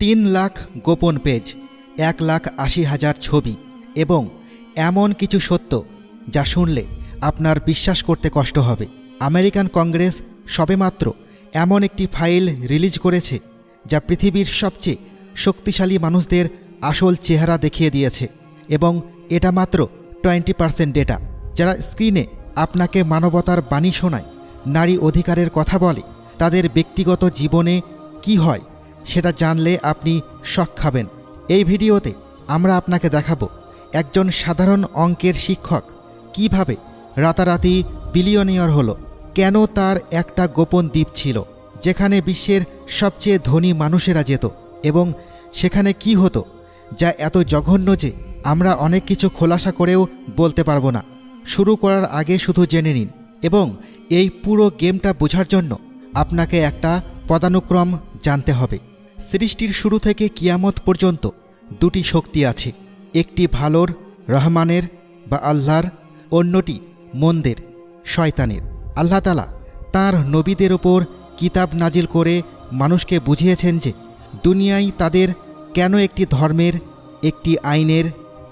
তিন লাখ গোপন পেজ, এক লাখ আশি হাজার ছবি এবং এমন কিছু সত্য যা শুনলে আপনার বিশ্বাস করতে কষ্ট হবে। আমেরিকান কংগ্রেস সবেমাত্র এমন একটি ফাইল রিলিজ করেছে যা পৃথিবীর সবচেয়ে শক্তিশালী মানুষদের আসল চেহারা দেখিয়ে দিয়েছে এবং এটা মাত্র টোয়েন্টি পার্সেন্ট ডেটা। যারা স্ক্রিনে আপনাকে মানবতার বাণী শোনায়, নারী অধিকারের কথা বলে, তাদের ব্যক্তিগত জীবনে কি হয় সেটা জানলে আপনি শখ খাবেন। এই ভিডিওতে আমরা আপনাকে দেখাবো একজন সাধারণ অঙ্কের শিক্ষক কীভাবে রাতারাতি বিলিয়নিয়র হলো, কেন তার একটা গোপন দ্বীপ ছিল, যেখানে বিশ্বের সবচেয়ে ধনী মানুষেরা যেত এবং সেখানে কি হতো, যা এত জঘন্য যে আমরা অনেক কিছু খোলাসা করেও বলতে পারব না। শুরু করার আগে শুধু জেনে নিন এবং এই পুরো গেমটা বোঝার জন্য আপনাকে একটা পদানুক্রম জানতে হবে। সৃষ্টির শুরু থেকে কিয়ামত পর্যন্ত দুটি শক্তি আছে, একটি ভালোর, রহমানের বা আল্লাহর, অন্যটি মন্দের, শয়তানের। আল্লাহ তালা তাঁর নবীদের ওপর কিতাব নাজিল করে মানুষকে বুঝিয়েছেন যে, দুনিয়ায় তাদের কেন একটি ধর্মের, একটি আইনের,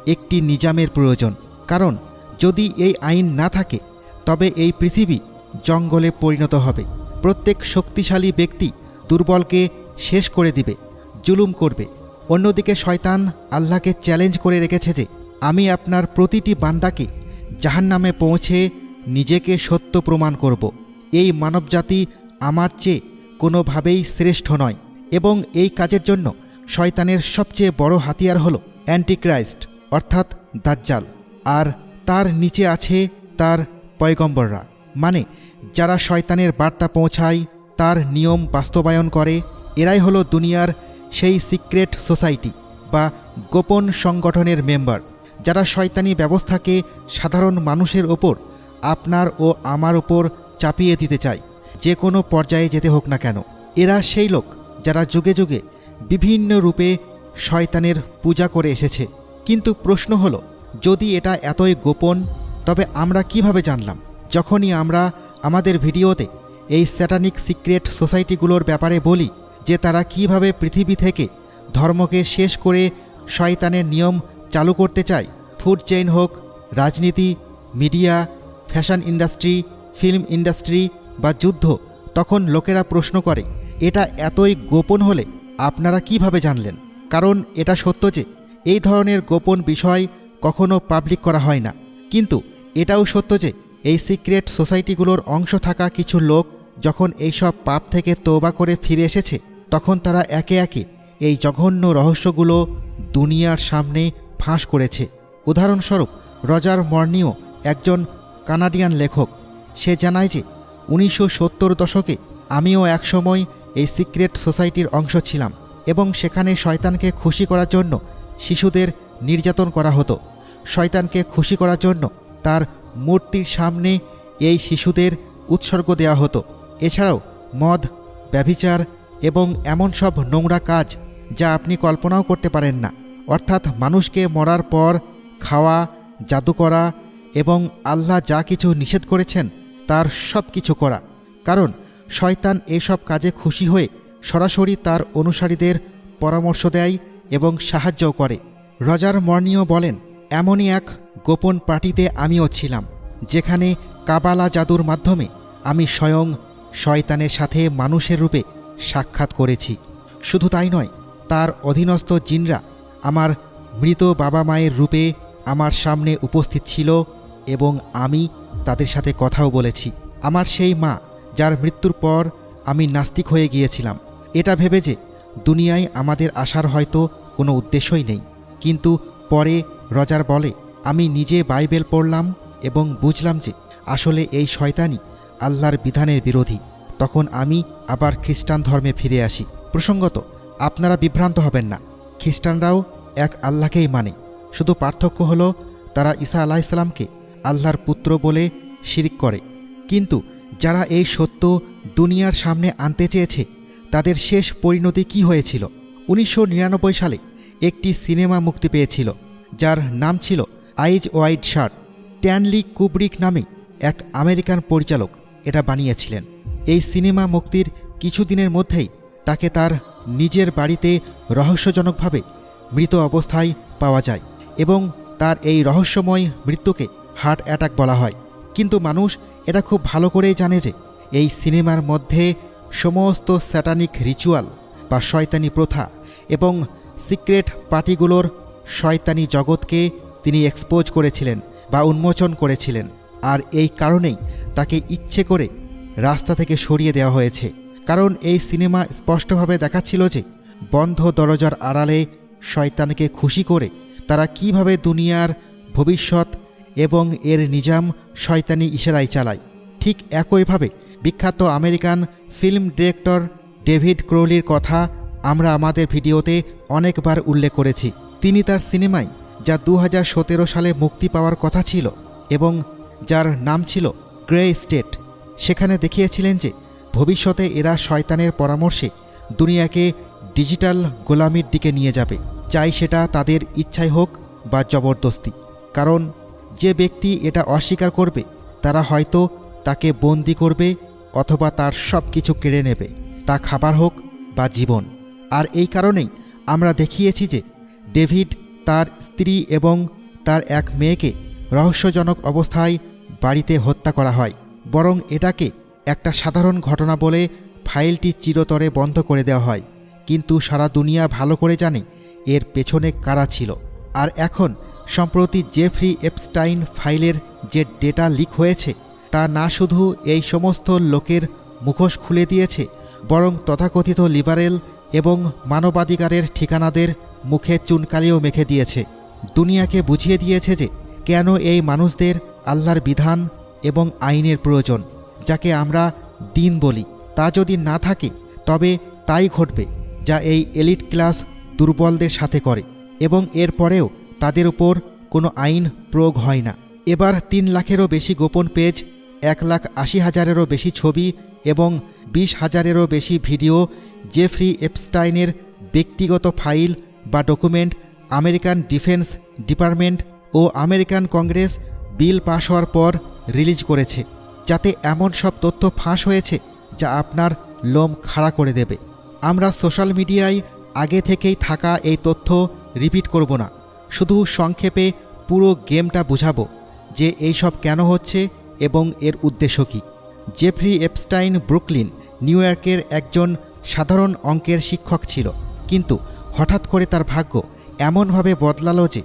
একটি নিজামের প্রয়োজন। কারণ, যদি এই আইন না থাকে, তবে এই পৃথিবী জঙ্গলে পরিণত হবে। প্রত্যেক শক্তিশালী ব্যক্তি দুর্বলকে শেষ করে দিবে, জুলুম করবে। অন্যদিকে শয়তান আল্লাহকে চ্যালেঞ্জ করে রেখেছে যে, আমি আপনার প্রতিটি বান্দাকে জাহান্নামে পৌঁছে নিজেকে সত্য প্রমাণ করব। এই মানবজাতি আমার চেয়ে কোনোভাবেই শ্রেষ্ঠ নয় এবং এই কাজের জন্য শয়তানের সবচেয়ে বড় হাতিয়ার হল অ্যান্টিক্রাইস্ট, অর্থাৎ দাজ্জাল। আর তার নিচে আছে তার পয়গম্বররা। মানে যারা শয়তানের বার্তা পৌঁছায়, তার নিয়ম বাস্তবায়ন করে এরাই হলো দুনিয়ার সেই সিক্রেট সোসাইটি বা গোপন সংগঠনের মেম্বার, যারা শয়তানি ব্যবস্থাকে সাধারণ মানুষের ওপর আপনার ও আমার ওপর চাপিয়ে দিতে চায়, যে কোনো পর্যায়ে যেতে হোক না কেন। এরা সেই লোক যারা যুগে যুগে বিভিন্ন রূপে শয়তানের পূজা করে এসেছে। কিন্তু প্রশ্ন হলো, যদি এটা এতই গোপন, তবে আমরা কীভাবে জানলাম? যখনই আমরা আমাদের ভিডিওতে এই স্যাটানিক সিক্রেট সোসাইটিগুলোর ব্যাপারে বলি যে তারা কীভাবে পৃথিবী থেকে ধর্মকে শেষ করে শয়তানের নিয়ম চালু করতে চায়। ফুড চেইন হোক, রাজনীতি, media, fashion industry, film industry বা যুদ্ধ, তখন লোকেরা প্রশ্ন করে, এটা এতই গোপন হলে আপনারা কীভাবে জানলেন? কারণ এটা সত্য যে, এই ধরনের গোপন বিষয় কখনো পাবলিক করা হয় না। কিন্তু এটাও সত্য যে, এই সিক্রেট সোসাইটিগুলোর অংশ থাকা কিছু লোক যখন এইসব পাপ থেকে তোবা করে ফিরে এসেছে তখন তারা একে একে এই জঘন্য রহস্যগুলো দুনিয়ার সামনে ফাঁস করেছে। উদাহরণস্বরূপ, রজার মর্নিও একজন কানাডিয়ান লেখক। সে জানায় যে, উনিশশো সত্তর দশকে আমিও একসময় এই সিক্রেট সোসাইটির অংশ ছিলাম এবং সেখানে শয়তানকে খুশি করার জন্য শিশুদের নির্যাতন করা হতো। শয়তানকে খুশি করার জন্য তার মূর্তির সামনে এই শিশুদের উৎসর্গ দেওয়া হতো। এছাড়াও মদ, ব্যভিচার এবং এমন সব নোংরা কাজ যা আপনি কল্পনাও করতে পারেন না। অর্থাৎ মানুষকে মরার পর খাওয়া, জাদু করা এবং আল্লাহ যা কিছু নিষেধ করেছেন তার সব কিছু করা। কারণ শয়তান এসব কাজে খুশি হয়ে সরাসরি তার অনুসারীদের পরামর্শ দেয় এবং সাহায্যও করে। রজার মর্নিও বলেন, এমনই এক গোপন পার্টিতে আমিও ছিলাম, যেখানে কাবালা জাদুর মাধ্যমে আমি স্বয়ং শয়তানের সাথে মানুষের রূপে সাক্ষাৎ করেছি। শুধু তাই নয়, তার অধীনস্থ জিনরা আমার মৃত বাবা মায়ের রূপে আমার সামনে উপস্থিত ছিল এবং আমি তাদের সাথে কথাও বলেছি। আমার সেই মা, যার মৃত্যুর পর আমি নাস্তিক হয়ে গিয়েছিলাম। এটা ভেবে যে দুনিয়ায় আমাদের আসার হয়তো কোনো উদ্দেশ্যই নেই। কিন্তু পরে রজার বলে, আমি নিজে বাইবেল পড়লাম এবং বুঝলাম যে আসলে এই শয়তানি আল্লাহর বিধানের বিরোধী। তখন আমি আবার খ্রিস্টান ধর্মে ফিরে আসি। প্রসঙ্গত, আপনারা বিভ্রান্ত হবেন না। খ্রিস্টানরাও এক আল্লাহকেই মানে। শুধু পার্থক্য হল, তারা ঈসা আলাহিসাল্লামকে আল্লাহর পুত্র বলে শিরিক করে। কিন্তু যারা এই সত্য দুনিয়ার সামনে আনতে চেয়েছে, তাদের শেষ পরিণতি কি হয়েছিল? উনিশশো নিরানব্বই সালে একটি সিনেমা মুক্তি পেয়েছিল, যার নাম ছিল eyes wide shut. Stanley Kubrick নামে এক আমেরিকান পরিচালক এটা বানিয়েছিলেন। এই সিনেমা মুক্তির কিছুদিনের মধ্যেই তাকে তার নিজের বাড়িতে রহস্যজনকভাবে মৃত অবস্থায় পাওয়া যায় এবং তার এই রহস্যময় মৃত্যুকে হার্ট অ্যাটাক বলা হয়। কিন্তু মানুষ এটা খুব ভালো করেই জানে যে এই সিনেমার মধ্যে সমস্ত স্যাটানিক রিচুয়াল বা শয়তানি প্রথা এবং সিক্রেট পার্টিগুলোর শয়তানি জগৎকে তিনি এক্সপোজ করেছিলেন বা উন্মোচন করেছিলেন। আর এই কারণেই তাকে ইচ্ছে করে রাস্তা থেকে সরিয়ে দেওয়া হয়েছে। কারণ এই সিনেমা স্পষ্টভাবে দেখাচ্ছিল যে বন্ধ দরজার আড়ালে শয়তানকে খুশি করে তারা কীভাবে দুনিয়ার ভবিষ্যৎ এবং এর নিজাম শয়তানি ইশারায় চালায়। ঠিক একইভাবে বিখ্যাত আমেরিকান ফিল্ম ডিরেক্টর ডেভিড ক্রোলির কথা আমরা আমাদের ভিডিওতে অনেকবার উল্লেখ করেছি। তিনি তার সিনেমায় যা দু হাজার সতেরো সালে মুক্তি পাওয়ার কথা ছিল এবং যার নাম ছিল গ্রে স্টেট। সেখানে দেখিয়েছিলেন যে ভবিষ্যতে এরা শয়তানের পরামর্শে দুনিয়াকে ডিজিটাল গোলামির দিকে নিয়ে যাবে। চাই সেটা তাদের ইচ্ছাই হোক বা জবরদস্তি। কারণ যে ব্যক্তি এটা অস্বীকার করবে, তারা হয়তো তাকে বন্দি করবে অথবা তার সব কিছু কেড়ে নেবে, তা খাবার হোক বা জীবন। আর এই কারণেই আমরা দেখিয়েছি যে ডেভিড তার স্ত্রী এবং তার এক মেয়েকে রহস্যজনক অবস্থায় বাড়িতে হত্যা করা হয়। বরং এটাকে একটা সাধারণ ঘটনা বলে ফাইলটি চিরতরে বন্ধ করে দেওয়া হয়। কিন্তু সারা দুনিয়া ভালো করে জানে এর পেছনে কারা ছিল। আর এখন, সম্প্রতি জেফ্রি এপস্টাইন ফাইলের যে ডেটা লিক হয়েছে, তা না শুধু এই সমস্ত লোকের মুখোশ খুলে দিয়েছে, বরং তথাকথিত লিবারেল এবং মানবাধিকারের ঠিকানাদের মুখে চুনকালিও মেখে দিয়েছে। দুনিয়াকে বুঝিয়ে দিয়েছে যে কেন এই মানুষদের আল্লাহর বিধান এবং আইনের প্রয়োজন, যাকে আমরা দিন বলি। তা যদি না থাকে, তবে তাই ঘটবে, যা এই এলিট ক্লাস দুর্বলদের সাথে করে, এবং এরপরেও তাদের উপর কোনো আইন প্রয়োগ হয় না। এবার তিন লাখেরও বেশি গোপন পেজ, এক লাখ আশি হাজারেরও বেশি ছবি এবং বিশ হাজারেরও বেশি ভিডিও জেফ্রি এপস্টাইনের ব্যক্তিগত ফাইল বা ডকুমেন্ট আমেরিকান ডিফেন্স ডিপার্টমেন্ট ও আমেরিকান কংগ্রেস বিল পাশ হওয়ার পর রিলিজ করেছে, যাতে এমন সব তথ্য ফাঁস হয়েছে যা আপনার লোম খাড়া করে দেবে। আমরা সোশ্যাল মিডিয়ায় আগে থেকেই থাকা এই তথ্য রিপিট করব না, শুধু সংক্ষেপে পুরো গেমটা বুঝাবো যে এইসব কেন হচ্ছে এবং এর উদ্দেশ্য কী। জেফ্রি এপস্টাইন ব্রুকলিন নিউ ইয়র্কের একজন সাধারণ অঙ্কের শিক্ষক ছিল, কিন্তু হঠাৎ করে তার ভাগ্য এমনভাবে বদলালো যে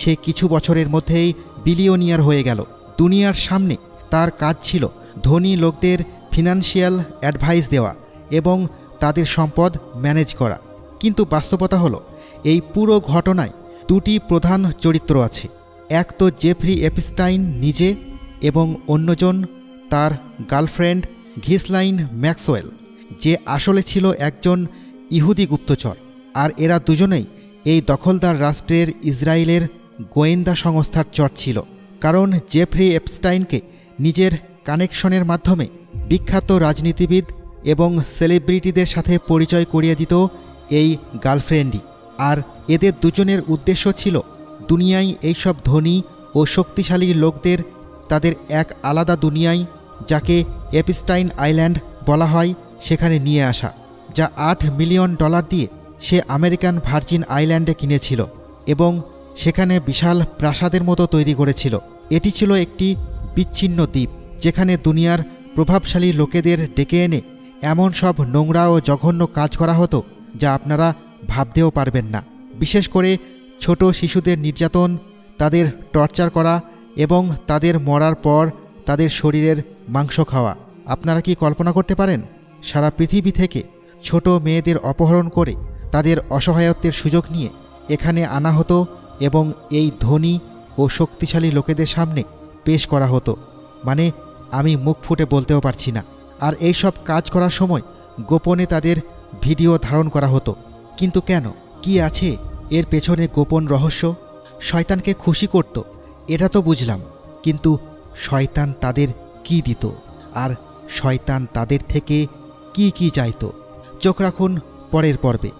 সে কিছু বছরের মধ্যেই বিলিয়নিয়ার হয়ে গেল। দুনিয়ার সামনে তার কাজ ছিল ধনী লোকদের ফিনান্সিয়াল অ্যাডভাইস দেওয়া এবং তাদের সম্পদ ম্যানেজ করা। কিন্তু বাস্তবতা হলো, এই পুরো ঘটনায় দুটি প্রধান চরিত্র আছে। এক তো জেফ্রি এপিস্টাইন নিজে এবং অন্যজন তার গার্লফ্রেন্ড ঘিসলাইন ম্যাক্সওয়েল, যে আসলে ছিল একজন ইহুদি গুপ্তচর। আর এরা দুজনেই এই দখলদার রাষ্ট্রের ইসরায়েলের গোয়েন্দা সংস্থার চর ছিল। কারণ জেফ্রি এপস্টাইনকে নিজের কানেকশনের মাধ্যমে বিখ্যাত রাজনীতিবিদ এবং সেলিব্রিটিদের সাথে পরিচয় করিয়ে দিত এই গার্লফ্রেন্ডই। আর এদের দুজনের উদ্দেশ্য ছিল, দুনিয়ায় এইসব ধনী ও শক্তিশালী লোকদের তাদের এক আলাদা দুনিয়ায়, যাকে এপিস্টাইন আইল্যান্ড বলা হয়, সেখানে নিয়ে আসা, যা আট মিলিয়ন ডলার দিয়ে সে আমেরিকান ভার্জিন আইল্যান্ডে কিনেছিল এবং সেখানে বিশাল প্রাসাদের মতো তৈরি করেছিল। এটি ছিল একটি বিচ্ছিন্ন দ্বীপ, যেখানে দুনিয়ার প্রভাবশালী লোকেদের ডেকে এনে এমন সব নোংরা ও জঘন্য কাজ করা হতো যা আপনারা ভাবতেও পারবেন না। বিশেষ করে ছোট শিশুদের নির্যাতন, তাদের টর্চার করা এবং তাদের মরার পর তাদের শরীরের মাংস খাওয়া। আপনারা কি কল্পনা করতে পারেন, সারা পৃথিবী থেকে ছোট মেয়েদের অপহরণ করে তাদের অসহায়ত্বের সুযোগ নিয়ে এখানে আনা হতো এবং এই ধনী ও শক্তিশালী লোকেদের সামনে পেশ করা হতো। মানে আমি মুখ ফুটে বলতেও পারছি না। আর এই সব কাজ করার সময় গোপনে তাদের ভিডিও ধারণ করা হতো। কিন্তু কেন? কি আছে? এর পেছনে গোপন রহস্য? শয়তানকে খুশি করত, এটা তো বুঝলাম। কিন্তু শয়তান তাদের কি দিত? আর শয়তান তাদের থেকে কি কি চাইতো? চোখ রাখুন পরের পর্বে।